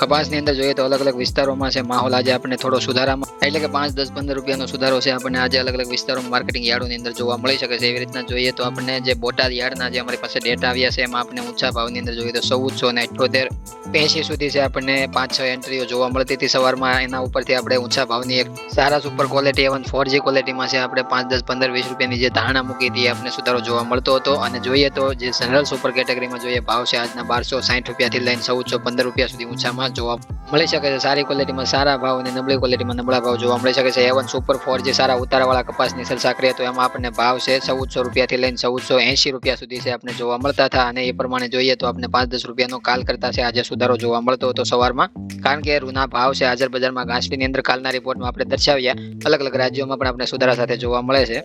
કપાસની અંદર જોઈએ તો અલગ અલગ વિસ્તારોમાં છે. માહોલ આજે આપણને થોડો સુધારામાં, એટલે કે પાંચ, દસ, પંદર રૂપિયાનો સુધારો છે આપણને આજે અલગ અલગ વિસ્તારોમાં માર્કેટિંગ યાર્ડોની અંદર જોવા મળી શકે છે. એવી રીતના જોઈએ તો આપણને જે બોટાદ યાર્ડના જે અમારી પાસે ડેટા આવ્યા છે, એમાં આપણે ઊંચા ભાવની અંદર જોઈએ તો ચૌદસો ને અઠ્યોતેર, એંશી સુધી છે આપણને પાંચ, છ એન્ટ્રીઓ જોવા મળતી હતી સવારમાં એના ઉપરથી આપણે ઊંચા ભાવની એક સારા super quality A one four G ક્વોલિટીમાં છે આપણે પાંચ, દસ, પંદર, વીસ રૂપિયાની જે ધારણા મૂકી હતી આપણે સુધારો જોવા મળતો હતો. અને જોઈએ તો જે જનરલ સુપર કેટેગરીમાં જોઈએ ભાવ છે આજના બારસો સાઠ રૂપિયાથી લઈને ચૌદસો પંદર રૂપિયા સુધી ઊંચામાં જોવા મળી શકે છે. સારી ક્વોલિટીમાં સારા ભાવ અને નબળી ક્વોલિટીમાં નબળા ભાવ જોવા મળી શકે છે. એવન સુપર ફોર જે સારા ઉતારાવાળા કપાસની સરસાકરી તો એમાં આપણને ભાવ છે ચૌદસો રૂપિયાથી લઈને ચૌદસો એંશી રૂપિયા સુધી છે આપણે જોવા મળતા હતા. અને એ પ્રમાણે જોઈએ તો આપણે પાંચ દસ રૂપિયાનો કાલ કરતા છે આજે સુધારો જોવા મળતો હતો સવારમાં. કારણ કે રૂના ભાવ છે હાજર બજારમાં ઘાસડીની અંદર કાલના રિપોર્ટમાં આપણે દર્શાવ્યા. અલગ અલગ રાજ્યોમાં પણ આપણે સુધારા સાથે જોવા મળે છે.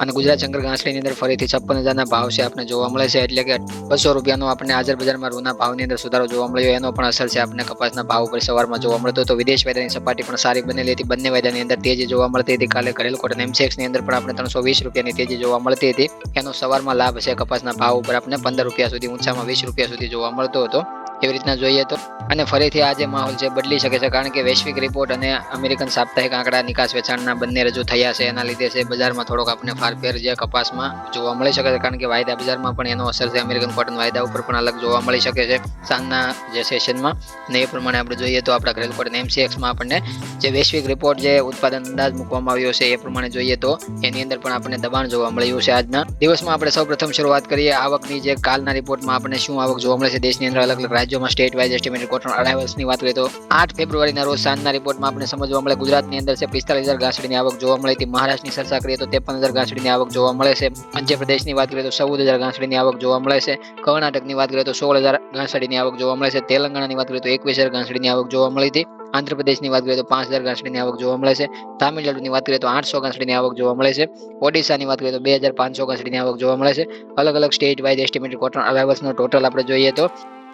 અને ગુજરાત શંકર ઘાસડીની અંદર ફરીથી છપ્પન હજારના ભાવ છે આપણે જોવા મળે છે. એટલે કે બસો રૂપિયાનો આપણે હાજર બજારમાં રૂના ભાવની અંદર સુધારો જોવા મળ્યો. એનો પણ અસર છે આપણે કપાસના ભાવ ઉપર સવારમાં જોવા મળતો હતો. વિદેશ વાયદાની સપાટી પણ સારી બનેલી હતી. બંને વાયદાની અંદર તેજી જોવા મળતી હતી. કાલે ઘરેલ કોટન અંદર પણ આપણે ત્રણસો વીસ રૂપિયાની તેજી જોવા મળતી હતી. એનો સવારમાં લાભ છે કપાસના ભાવ ઉપર આપણે પંદર રૂપિયા સુધી, ઊંચામાં વીસ રૂપિયા સુધી જોવા મળતો હતો. એવી રીતના જોઈએ તો અને ફરીથી આ જે માહોલ છે બદલી શકે છે, કારણ કે વૈશ્વિક રિપોર્ટ અને અમેરિકન સાપ્તાહિક આંકડા નિકાસ વેચાણના બંને રજૂ થયા છે. એના લીધે છે બજારમાં થોડોક આપણે ફારફેર જે કપાસમાં જોવા મળી શકે છે, કારણ કે વાયદા બજારમાં પણ એનો અસર છે. અમેરિકન કોટન વાયદા ઉપર પણ અલગ જોવા મળી શકે છે. સાંજના જે સેશનમાં અને એ પ્રમાણે આપણે જોઈએ તો આપણા ઘરેલ કોટન એમસીએક્સમાં આપણને જે વૈશ્વિક રિપોર્ટ જે ઉત્પાદન અંદાજ મૂકવામાં આવ્યો છે એ પ્રમાણે જોઈએ તો એની અંદર પણ આપણને દબાણ જોવા મળ્યું છે આજના દિવસમાં. આપણે સૌપ્રથમ શરૂઆત કરીએ આવકની જે કાલના રિપોર્ટમાં આપણને શું આવક જોવા મળે છે, દેશની અંદર અલગ અલગ રાજ્યોમાં સ્ટેટ વાઇઝ એસ્ટિમેટેડ કોટન અરાઇવલ્સની વાત કરીએ તો આઠ ફેબ્રુઆરીના રોજ સાંજના રિપોર્ટમાં આપણે સમજવા મળે ગુજરાતની અંદર છે પિસ્તાલીસ હજાર ઘાસડીની આવક જોવા મળી. હતી મહારાષ્ટ્રની ચર્ચા કરીએ તો ત્રેપન હજાર ઘાસડીની આવક જોવા મળે છે. મધ્યપ્રદેશની વાત કરીએ તો ચૌદ હજાર ઘાસડીની આવક જોવા મળે છે. કર્ણાટકની વાત કરીએ તો સોળ હજાર ઘાસડીની આવક જોવા મળે છે. તેલંગાણાની વાત કરીએ તો એકવીસ હજાર ઘાસડીની આવક જોવા મળી હતી. આંધ્રપ્રદેશની વાત કરીએ તો પાંચ હજાર ઘાસડીની આવક જોવા મળે છે. તામિલનાડુની વાત કરીએ તો આઠસો ઘાસડીની આવક જોવા મળે છે. ઓડિશાની વાત કરીએ તો બે હજાર પાંચસો ઘાસડીની આવક જોવા મળે છે. અલગ અલગ સ્ટેટ વાઇઝ એસ્ટિમેટેડ કોટન અરાઇવલ્સનો ટોટલ આપણે જોઈએ તો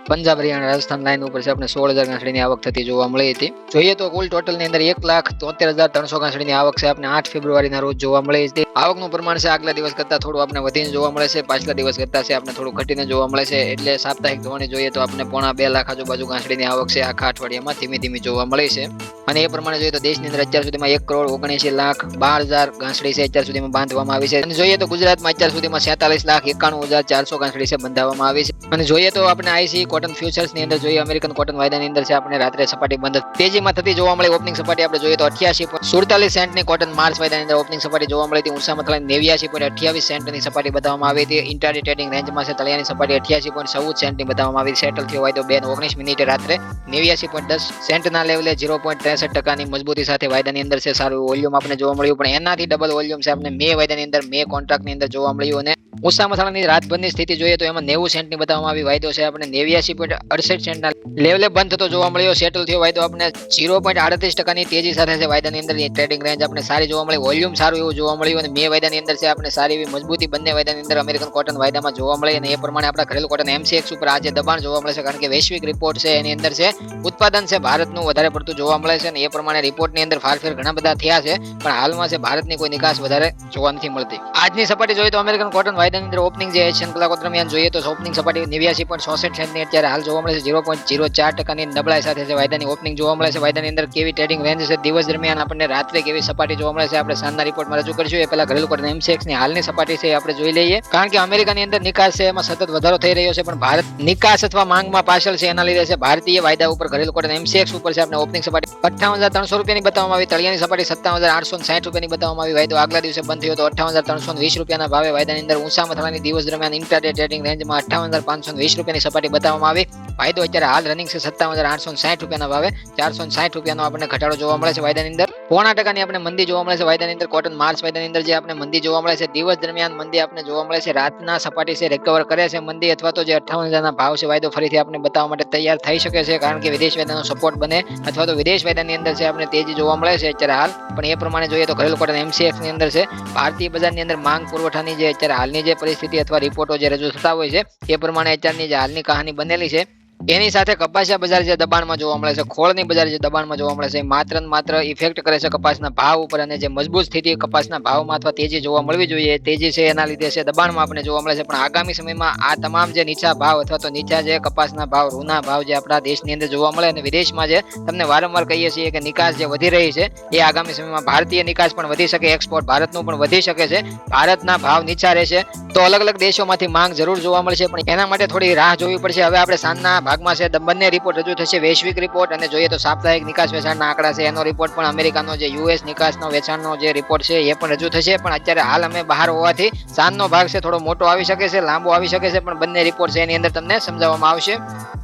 પંજાબ હરિયાણા રાજસ્થાન લાઈન ઉપર છે. આપણે સોળ હજાર ઘાસડીની આવક થતી જોવા મળી હતી. જોઈએ તો કુલ ટોટલની અંદર એક લાખ તોતેર હજાર ત્રણસો ઘાસડીની આવક છે. આપણે આઠ ફેબ્રુઆરીના રોજ જોવા મળી હતી. આવકનું પ્રમાણ છે આગલા દિવસ કરતા થોડું આપણે વધીને જોવા મળે છે. પાછલા દિવસ કરતા છે આપણે થોડું ઘટીને જોવા મળે છે. એટલે સાપ્તાહિક ધોરણે જોઈએ તો આપણે પોણા બે લાખ આજુબાજુ ઘાસડીની આવક છે આખા અઠવાડિયામાં ધીમે ધીમી જોવા મળે છે. અને એ પ્રમાણે જોઈએ તો દેશની અંદર અત્યાર સુધીમાં એક કરોડ ઓગણએસી લાખ બાર હજાર ઘાસડી છે અત્યાર સુધીમાં બાંધવામાં આવી છે. અને જોઈએ તો ગુજરાતમાં અત્યાર સુધીમાં સેતાલીસ લાખ એકાણું હજાર ચારસો ઘાસડી છે બંધાવવામાં આવી છે. અને જોઈએ તો આપણે આઈસી કોટન ફ્યુચર્સની અંદર જોઈએ, અમેરિકન કોટન વાયદાની અંદર છે આપણે રાત્રે સપાટી બંધ તેજીમાં થતી જોવા મળે ઓપનિંગ સપાટી આપણે જોઈએ તો અઠ્યાસી સુડતાલીસ સેન્ટની કોટન માર્ચ વાયદાની અંદર ઓપનિંગ સપાટી જોવા મળી હતી. ઊંચામાં તળાઈ નેવ્યાસી પોઈન્ટ અઠ્યાવીસ સેન્ટની સપાટી બતાવવામાં આવી હતી. ઇન્ટરડે ટ્રેડિંગ રેન્જમાં છે તળિયાની સપાટી અઠ્યાસી પોઈન્ટ ચૌદ સેન્ટની બતાવવામાં આવી. સેટલ થયો બે ને ઓગણીસ મિનિટે રાત્રે નેવ્યાસી પોઈન્ટ દસ સેન્ટના લેવલે ઝીરો પોઈન્ટ ત્રેસઠ ટકાની મજબૂતી સાથે વાયદાની અંદર છે. સારું વોલ્યુમ આપણે જોવા મળ્યું, પણ એનાથી ડબલ વોલ્યુમ છે. આપણે મે વાયદાની અંદર મે કોન્ટ્રાક્ટની અંદર જોવા મળ્યું અને ઉષા મસાલાની રાતભરની સ્થિતિ જોઈએ તો એમાં નેવું સેન્ટની બતાવવામાં આવી. વાયદો છે આપણે નેવ્યાસી પોઈન્ટ અડસઠ સેન્ટના લેવલે બંધ થતો જોવા મળ્યો. સેટલ થયો. વાયદો આપણે ઝીરો પોઈન્ટ આડત્રીસ ટકાની તેજી સાથે છે. વાયદાની અંદર ટ્રેડિંગ રેન્જ આપણે સારી જોવા મળી. વોલ્યુમ સારું એવું જોવા મળ્યું અને મે વાયદાની અંદર છે આપણે સારી એવી મજબૂતી. બંને વાયદાની અંદર અમેરિકન કોટન વાયદામાં જોવા મળે અને એ પ્રમાણે આપણા ઘરેલું કોટન એમસીએક્સ ઉપર આજે દબાણ જોવા મળે છે. કારણ કે વૈશ્વિક રિપોર્ટ છે એની અંદર છે, ઉત્પાદન છે ભારતનું વધારે પડતું જોવા મળે છે અને એ પ્રમાણે રિપોર્ટની અંદર ફારફેર ઘણા બધા થયા છે. પણ હાલમાં છે ભારતની કોઈ નિકાસ વધારે જોવા નથી મળતી. આજની સપાટી જોઈએ તો અમેરિકન કોટન વાયદાની અંદર ઓપનિંગ જે એશિયન કલાકો દરમિયાન જોઈએ તો ઓપનિંગ સપાટી નેવ્યાસી પોઈન્ટ ચોસઠ સેન્ટની અત્યારે હાલ જોવા મળે છે ઝીરો પોઈન્ટ ઝીરો ચાર ટકાની નબળાઈ સાથે છે વાયદાની ઓપનિંગ જોવા મળે છે. વાયદાની અંદર કેવી ટ્રેડિંગ રેન્જ છે? દિવસ દરમિયાન આપણને રાત્રે કેવી સપાટી જોવા મળે છે? આપણે સાંજના રિપોર્ટમાં રજૂ કરીશું. એ પહેલા ઘરેલું કોટન એમસીએક્સની હાલની સપાટી છે આપણે જોઈ લઈએ. કારણ કે અમેરિકાની અંદર નિકાસ છે, એમાં સતત વધારો થઈ રહ્યો છે, પણ ભારત નિકાસ અથવા માંગમાં પાછળ છે એના લીધે છે. ભારતીય વાયદા ઉપર ઘરેલું કોટન એમસીએક્સ ઉપર છે આપણે ઓપનિંગ સપાટી અઠ્ઠાવન હજાર ત્રણસો રૂપિયાની બતાવવામાં આવી. તળિયાની સપાટી સત્તાવન હજાર આઠસો સાઠ રૂપિયાની બતાવવામાં આવી. વાયદો આગલા દિવસે બંધ થયો તો અઠ્ઠાવન હજાર ત્રણસો વીસ રૂપિયાના ભાવે વાયદાની અંદર ઊંચા મથાળાની દિવસ દરમિયાન ઇન્ટરડે ટ્રેડિંગ રેન્જમાં અઠ્ઠાવન હજાર પાંચસો વીસ રૂપિયાની સપાટી બતાવવામાં આવી. વાયદો અત્યારે હાલ રનિંગ છે સત્તાવન હજાર આઠસો સાઠ રૂપિયાના ભાવે. ચારસો સાઠ રૂપિયાનો આપણને ઘટાડો જોવા મળે છે વાયદાની અંદર. પોણા ટકાની આપણે મંદી જોવા મળે છે વાયદાની અંદર. કોટન માર્ચ વાયદાની અંદર જે આપણે મંદી જોવા મળે છે, દિવસ દરમિયાન મંદી આપણે જોવા મળે છે. રાતના સપાટી છે રિકવર કરે છે મંદી અથવા તો જે અઠાવન હજારના ભાવ છે વાયદો ફરીથી આપણે બતાવવા માટે તૈયાર થઈ શકે છે. કારણ કે વિદેશ વાયદાનો સપોર્ટ બને અથવા તો વિદેશ વાયદાની અંદર છે આપણે તેજી જોવા મળે છે અત્યારે હાલ. પણ એ પ્રમાણે જોઈએ તો ઘરેલું કોટન એમસીએફની અંદર છે. ભારતીય બજારની અંદર માંગ પુરવઠાની જે અત્યારે હાલની જે પરિસ્થિતિ અથવા રિપોર્ટો જે રજૂ થતા હોય છે, એ પ્રમાણે અત્યારની જે હાલની કહાની બનેલી છે એની સાથે કપાસિયા બજાર જે દબાણમાં જોવા મળે છે, ખોળની બજાર જે દબાણમાં જોવા મળે છે માત્ર ને માત્ર ઇફેક્ટ કરે છે કપાસના ભાવ ઉપર અને જે મજબૂત સ્થિતિ કપાસના ભાવમાં અથવા તેજી જોવા મળવી જોઈએ, તેજી છે એના લીધે છે દબાણમાં આપણે જોવા મળે છે, પણ આગામી સમયમાં આ તમામ જે નીચા ભાવ અથવા તો નીચા જે કપાસના ભાવ રૂના ભાવ જે આપણા દેશની અંદર જોવા મળે અને વિદેશમાં જે તમને વારંવાર કહીએ છીએ કે નિકાસ જે વધી રહી છે, એ આગામી સમયમાં ભારતીય નિકાસ પણ વધી શકે એક્સપોર્ટ ભારતનું પણ વધી શકે છે, ભારતના ભાવ નીચા રહેશે, તો અલગ અલગ દેશોમાંથી માંગ જરૂર જોવા મળશે, પણ એના માટે થોડી રાહ જોવી પડશે. હવે આપણે સાંજના ભાગમાં છે. બંને રિપોર્ટ રજૂ થશે. વૈશ્વિક રિપોર્ટ અને જોઈએ તો સાપ્તાહિક નિકાસ વેચાણના આંકડા છે. એનો રિપોર્ટ પણ અમેરિકાનો જે યુએસ નિકાસનો વેચાણનો જે રિપોર્ટ છે એ પણ રજૂ થશે. પણ અત્યારે હાલ અમે બહાર હોવાથી સાંજનો ભાગ છે થોડો મોટો આવી શકે છે, લાંબો આવી શકે છે, પણ બંને રિપોર્ટ છે એની અંદર તમને સમજાવવામાં આવશે.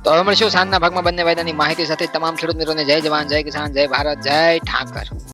તો હવે મળશું સાંજના ભાગમાં બંને વાયદાની માહિતી સાથે. તમામ ખેડૂત મિત્રોને જય જવાન, જય કિસાન, જય ભારત, જય ઠાકર.